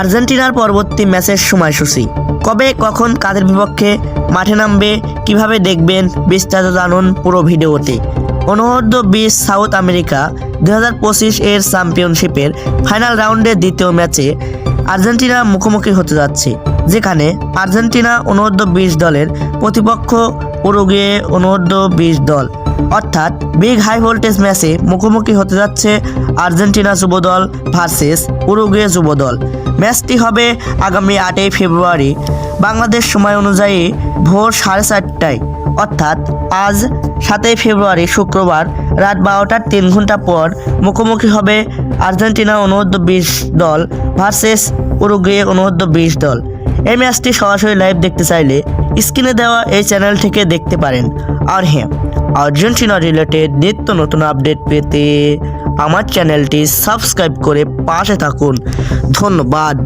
আর্জেন্টিনার পরবর্তী ম্যাচের সময়সূচি। কবে, কখন, কাদের বিপক্ষে, মাঠে নামবে, কীভাবে দেখবেন বিস্তারিত জানুন পুরো ভিডিওতে। অনূর্ধ্ব বিশ, সাউথ আমেরিকা দু হাজার পঁচিশ এর চ্যাম্পিয়নশিপের ফাইনাল রাউন্ডের দ্বিতীয় ম্যাচে আর্জেন্টিনা মুখোমুখি হতে যাচ্ছে, যেখানে আর্জেন্টিনা অনূর্ধ্ব বিশ দলের প্রতিপক্ষ উরুগুয়ে অনূর্ধ্ব বিশ দল। অর্থাৎ বিগ হাই ভোল্টেজ ম্যাচে মুখোমুখি হতে যাচ্ছে আর্জেন্টিনা যুবদল ভার্সেস উরুগুয়ে যুবদল। ম্যাচটি হবে আগামী আটই ফেব্রুয়ারি, বাংলাদেশ সময় অনুযায়ী ভোর সাড়ে চারটায়। অর্থাৎ আজ সাতই ফেব্রুয়ারি শুক্রবার রাত বারোটার তিন ঘণ্টা পর মুখোমুখি হবে আর্জেন্টিনা অনূর্ধ্ব বিশ দল ভার্সেস উরুগুয়ে অনূর্ধ্ব বিশ দল। এই ম্যাচটি সরাসরি লাইভ দেখতে চাইলে স্ক্রিনে দেওয়া এই চ্যানেল থেকে দেখতে পারেন। আর হ্যাঁ আর্জেন্টিনা রিলেটেড নিত্য নতুন আপডেট পেতে আমার চ্যানেলটি সাবস্ক্রাইব করে পাশে থাকুন। ধন্যবাদ।